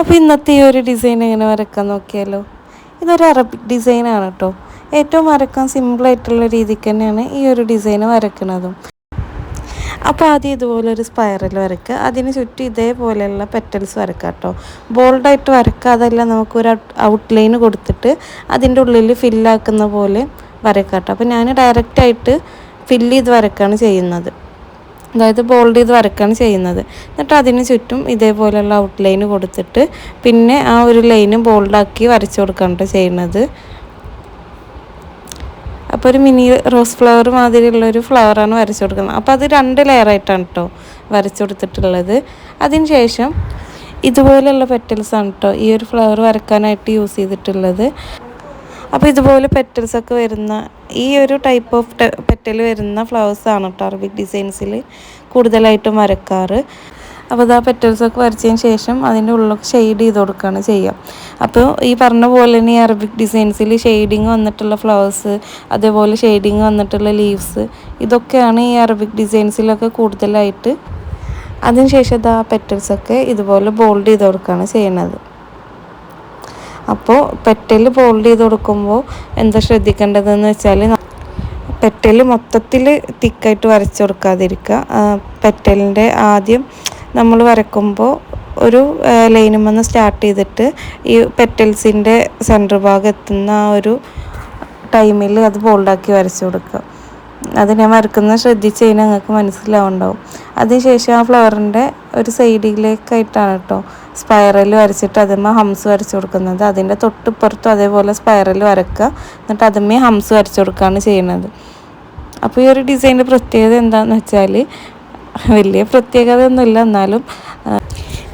അപ്പോൾ ഇന്നത്തെ ഈ ഒരു ഡിസൈൻ എങ്ങനെ വരക്കാൻ നോക്കിയാലോ? ഇതൊരു അറബിക് ഡിസൈനാണ് കേട്ടോ ഏറ്റവും വരക്കാൻ സിമ്പിളായിട്ടുള്ള രീതിക്ക് തന്നെയാണ് ഈ ഒരു ഡിസൈൻ വരക്കുന്നതും. അപ്പോൾ ആദ്യം ഇതുപോലൊരു സ്പൈറൽ വരയ്ക്കുക അതിന് ചുറ്റും ഇതേപോലെയുള്ള പെറ്റൽസ് വരക്കുക കേട്ടോ ബോൾഡായിട്ട് വരക്കുക അതെല്ലാം നമുക്കൊരു ഔട്ട്ലൈൻ കൊടുത്തിട്ട് അതിന്റെ ഉള്ളിൽ ഫില്ലാക്കുന്ന പോലെ വരക്കുക കേട്ടോ അപ്പോൾ ഞാൻ ഡയറക്റ്റായിട്ട് ഫില്ല് ചെയ്ത് വരക്കുകയാണ് ചെയ്യുന്നത്. അതായത് ബോൾഡ് ചെയ്ത് വരക്കുകയാണ് ചെയ്യുന്നത്. എന്നിട്ട് അതിന് ചുറ്റും ഇതേപോലെയുള്ള ഔട്ട്ലൈൻ കൊടുത്തിട്ട് പിന്നെ ആ ഒരു ലൈന് ബോൾഡാക്കി വരച്ചു കൊടുക്കുകയാണ് ചെയ്യുന്നത്. അപ്പോൾ ഒരു മിനി റോസ് ഫ്ലവർ മാതിരിയുള്ള ഒരു ഫ്ലവറാണ് വരച്ചു കൊടുക്കുന്നത്. അപ്പോൾ അത് രണ്ട് ലെയറായിട്ടാണ് കേട്ടോ വരച്ചു കൊടുത്തിട്ടുള്ളത്. അതിന് ശേഷം ഇതുപോലെയുള്ള പെറ്റൽസാണ് കേട്ടോ ഈ ഒരു ഫ്ലവർ വരക്കാനായിട്ട് യൂസ് ചെയ്തിട്ടുള്ളത്. അപ്പോൾ ഇതുപോലെ പെറ്റൽസ് ഒക്കെ വരുന്ന ഈ ഒരു ടൈപ്പ് ഓഫ് പെറ്റൽ വരുന്ന ഫ്ലവേഴ്സാണ് കേട്ടോ അറബിക് ഡിസൈൻസിൽ കൂടുതലായിട്ടും വരക്കാറ്. അപ്പോൾ അത് ആ പെറ്റൽസൊക്കെ വരച്ചതിന് ശേഷം അതിന്റെ ഉള്ളൊക്കെ ഷെയ്ഡ് ചെയ്ത് കൊടുക്കുകയാണ് ചെയ്യുക അപ്പോൾ ഈ പറഞ്ഞ പോലെ തന്നെ ഈ അറബിക് ഡിസൈൻസിൽ ഷെയ്ഡിങ് വന്നിട്ടുള്ള ഫ്ലവേഴ്സ് അതേപോലെ ഷെയ്ഡിങ് വന്നിട്ടുള്ള ലീവ്സ് ഇതൊക്കെയാണ് ഈ അറബിക് ഡിസൈൻസിലൊക്കെ കൂടുതലായിട്ട്. അതിനുശേഷം ഇതാ ആ പെറ്റൽസൊക്കെ ഇതുപോലെ ബോൾഡ് ചെയ്ത് കൊടുക്കുകയാണ് ചെയ്യുന്നത്. അപ്പോൾ പെറ്റൽ ഫോൾഡ് ചെയ്ത് കൊടുക്കുമ്പോൾ എന്താ ശ്രദ്ധിക്കേണ്ടതെന്ന് വെച്ചാൽ പെറ്റൽ മൊത്തത്തിൽ തിക്കായിട്ട് വരച്ചു കൊടുക്കാതിരിക്കുക. പെറ്റലിന്റെ ആദ്യം നമ്മൾ വരക്കുമ്പോൾ ഒരു ലൈനും വന്ന് സ്റ്റാർട്ട് ചെയ്തിട്ട് ഈ പെറ്റൽസിന്റെ സെന്റർ ഭാഗം എത്തുന്ന ആ ഒരു ടൈമിൽ അത് ബോൾഡാക്കി വരച്ചു കൊടുക്കുക. അത് ഞാൻ വരക്കുന്നത് ശ്രദ്ധിച്ച് കഴിഞ്ഞാൽ നിങ്ങൾക്ക് മനസ്സിലാവുണ്ടാവും. അതിനുശേഷം ആ ഫ്ലവറിന്റെ ഒരു സൈഡിലേക്കായിട്ടാണ് കേട്ടോ സ്പൈറൽ വരച്ചിട്ട് അതിന്മേ ഹംസ് വരച്ചു കൊടുക്കുന്നത്. അതിന്റെ തൊട്ടിപ്പുറത്തും അതേപോലെ സ്പൈറൽ വരക്കുക. എന്നിട്ട് അതിന്മേ ഹംസ് വരച്ചു കൊടുക്കുകയാണ് ചെയ്യുന്നത്. അപ്പോൾ ഈ ഒരു ഡിസൈനിന്റെ പ്രത്യേകത എന്താണെന്ന് വെച്ചാൽ വലിയ പ്രത്യേകത ഒന്നുമില്ല. എന്നാലും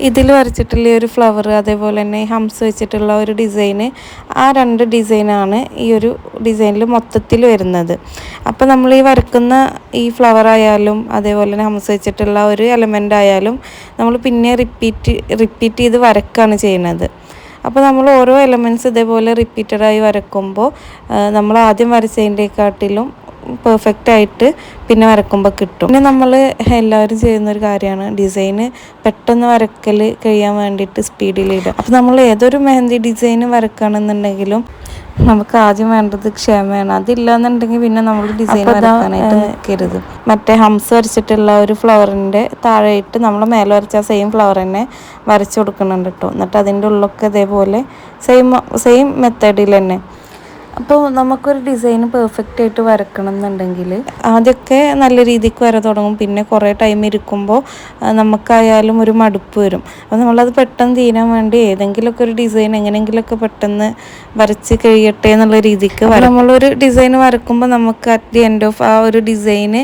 ഇതിൽ വരച്ചിട്ടുള്ള ഒരു ഫ്ലവർ അതേപോലെ തന്നെ ഹംസ് വെച്ചിട്ടുള്ള ഒരു ഡിസൈന് ആ രണ്ട് ഡിസൈനാണ് ഈ ഒരു ഡിസൈനിൽ മൊത്തത്തിൽ വരുന്നത്. അപ്പോൾ നമ്മൾ ഈ വരക്കുന്ന ഈ ഫ്ലവർ ആയാലും അതേപോലെ തന്നെ ഹംസ് വെച്ചിട്ടുള്ള ഒരു എലമെന്റ് ആയാലും നമ്മൾ പിന്നെ റിപ്പീറ്റ് റിപ്പീറ്റ് ചെയ്ത് വരക്കുകയാണ് ചെയ്യുന്നത്. അപ്പോൾ നമ്മൾ ഓരോ എലമെന്റ്സ് ഇതേപോലെ റിപ്പീറ്റഡായി വരക്കുമ്പോൾ നമ്മൾ ആദ്യം വരച്ചതിന്റെക്കാട്ടിലും പെർഫെക്റ്റ് ആയിട്ട് പിന്നെ വരക്കുമ്പോൾ കിട്ടും. പിന്നെ നമ്മൾ എല്ലാവരും ചെയ്യുന്ന ഒരു കാര്യമാണ് ഡിസൈന് പെട്ടെന്ന് വരക്കൽ കഴിയാൻ വേണ്ടിയിട്ട് സ്പീഡിലിടുക അപ്പോൾ നമ്മൾ ഏതൊരു മെഹന്തി ഡിസൈൻ വരക്കുകയാണെന്നുണ്ടെങ്കിലും നമുക്ക് ആദ്യം വേണ്ടത് ക്ഷമയാണ്. അതില്ല എന്നുണ്ടെങ്കിൽ പിന്നെ നമ്മൾ ഡിസൈൻ വരക്കാനായിട്ട് നിൽക്കരുത് മറ്റേ ഹംസ് വരച്ചിട്ടുള്ള ഒരു ഫ്ലവറിന്റെ താഴെയിട്ട് നമ്മൾ മേലെ വരച്ച സെയിം ഫ്ലവർ തന്നെ വരച്ചു കൊടുക്കുന്നുണ്ട് കേട്ടോ എന്നിട്ട് അതിന്റെ ഉള്ളൊക്കെ ഇതേപോലെ സെയിം സെയിം മെത്തേഡിൽ തന്നെ. അപ്പോൾ നമുക്കൊരു ഡിസൈൻ പെർഫെക്റ്റ് ആയിട്ട് വരക്കണം എന്നുണ്ടെങ്കിൽ ആദ്യമൊക്കെ നല്ല രീതിക്ക് വര തുടങ്ങും. പിന്നെ കുറേ ടൈം ഇരിക്കുമ്പോൾ നമുക്കായാലും ഒരു മടുപ്പ് വരും. അപ്പോൾ നമ്മളത് പെട്ടെന്ന് തീരാൻ വേണ്ടി ഏതെങ്കിലുമൊക്കെ ഒരു ഡിസൈൻ എങ്ങനെയെങ്കിലുമൊക്കെ പെട്ടെന്ന് വരച്ച് കഴിയട്ടെ എന്നുള്ള രീതിക്ക് നമ്മളൊരു ഡിസൈൻ വരക്കുമ്പോൾ നമുക്ക് അറ്റ് ദി എൻഡ് ഓഫ് ആ ഒരു ഡിസൈന്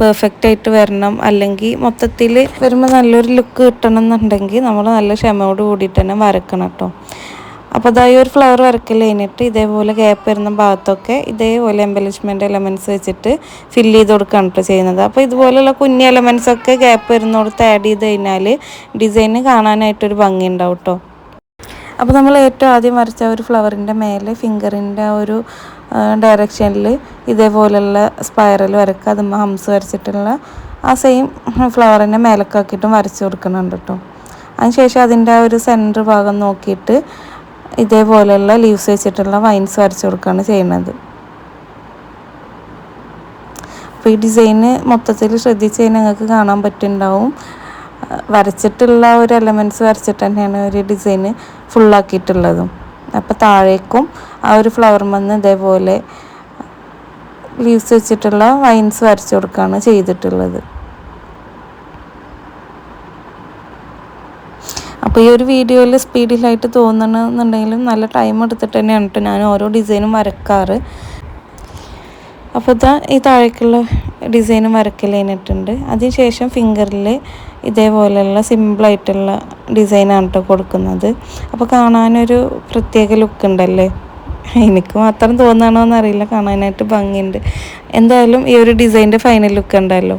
പെർഫെക്റ്റ് ആയിട്ട് വരണം. അല്ലെങ്കിൽ മൊത്തത്തിൽ വരുമ്പോൾ നല്ലൊരു ലുക്ക് കിട്ടണം എന്നുണ്ടെങ്കിൽ നമ്മൾ നല്ല ക്ഷമയോട് കൂടിയിട്ട് തന്നെ വരക്കണം കേട്ടോ അപ്പോൾ അതായി ഒരു ഫ്ലവർ വരക്കൽ കഴിഞ്ഞിട്ട് ഇതേപോലെ ഗ്യാപ്പ് വരുന്ന ഭാഗത്തൊക്കെ ഇതേപോലെ എംബലിഷ്മെന്റ് എലമെന്റ്സ് വെച്ചിട്ട് ഫില്ല് ചെയ്ത് കൊടുക്കുകയാണ് കേട്ടോ ചെയ്യുന്നത്. അപ്പോൾ ഇതുപോലെയുള്ള കുഞ്ഞി എലമെന്റ്സ് ഒക്കെ ഗ്യാപ്പ് വരുന്നോടത്ത് ആഡ് ചെയ്ത് കഴിഞ്ഞാൽ ഡിസൈന് കാണാനായിട്ടൊരു ഭംഗി ഉണ്ടാവും കേട്ടോ അപ്പോൾ നമ്മൾ ഏറ്റവും ആദ്യം വരച്ച ഒരു ഫ്ലവറിന്റെ മേലെ ഫിംഗറിന്റെ ആ ഒരു ഡയറക്ഷനിൽ ഇതേപോലെയുള്ള സ്പൈറൽ വരക്കുക അതുമ്പോൾ ഹംസ് വരച്ചിട്ടുള്ള ആ സെയിം ഫ്ലവറിന്റെ മേലക്കാക്കിയിട്ടും വരച്ച് കൊടുക്കുന്നുണ്ട് കേട്ടോ അതിനുശേഷം അതിന്റെ ആ ഒരു സെന്റർ ഭാഗം നോക്കിയിട്ട് ഇതേപോലെയുള്ള ലീവ്സ് വെച്ചിട്ടുള്ള വൈൻസ് വരച്ചു കൊടുക്കുകയാണ് ചെയ്യുന്നത്. അപ്പോൾ ഈ ഡിസൈന് മൊത്തത്തിൽ ശ്രദ്ധിച്ച് കഴിഞ്ഞാൽ നിങ്ങൾക്ക് കാണാൻ പറ്റുന്നുണ്ടാവും. വരച്ചിട്ടുള്ള ഒരു എലമെന്റ്സ് വരച്ചിട്ട് തന്നെയാണ് ഒരു ഡിസൈന് ഫുള്ളാക്കിയിട്ടുള്ളതും അപ്പോൾ താഴേക്കും ആ ഒരു ഫ്ലവർ മന്ന് ഇതേപോലെ ലീവ്സ് വെച്ചിട്ടുള്ള വൈൻസ് വരച്ചു കൊടുക്കുകയാണ് ചെയ്തിട്ടുള്ളത്. അപ്പോൾ ഈ ഒരു വീഡിയോയിൽ സ്പീഡിലായിട്ട് തോന്നണമെന്നുണ്ടെങ്കിലും നല്ല ടൈം എടുത്തിട്ട് തന്നെയാണ് കേട്ടോ ഞാൻ ഓരോ ഡിസൈനും വരക്കാറ്. അപ്പോൾ ഇതാ ഈ താഴേക്കുള്ള ഡിസൈനും വരക്കൽ കഴിഞ്ഞിട്ടുണ്ട്. അതിനുശേഷം ഫിംഗറിൽ ഇതേപോലെയുള്ള സിമ്പിളായിട്ടുള്ള ഡിസൈനാണ് കേട്ടോ കൊടുക്കുന്നത്. അപ്പോൾ കാണാനൊരു പ്രത്യേക ലുക്ക് ഉണ്ടല്ലേ? എനിക്ക് മാത്രം തോന്നണമെന്നറിയില്ല കാണാനായിട്ട് ഭംഗിയുണ്ട്. എന്തായാലും ഈ ഒരു ഡിസൈന്റെ ഫൈനൽ ലുക്ക് ഉണ്ടല്ലോ.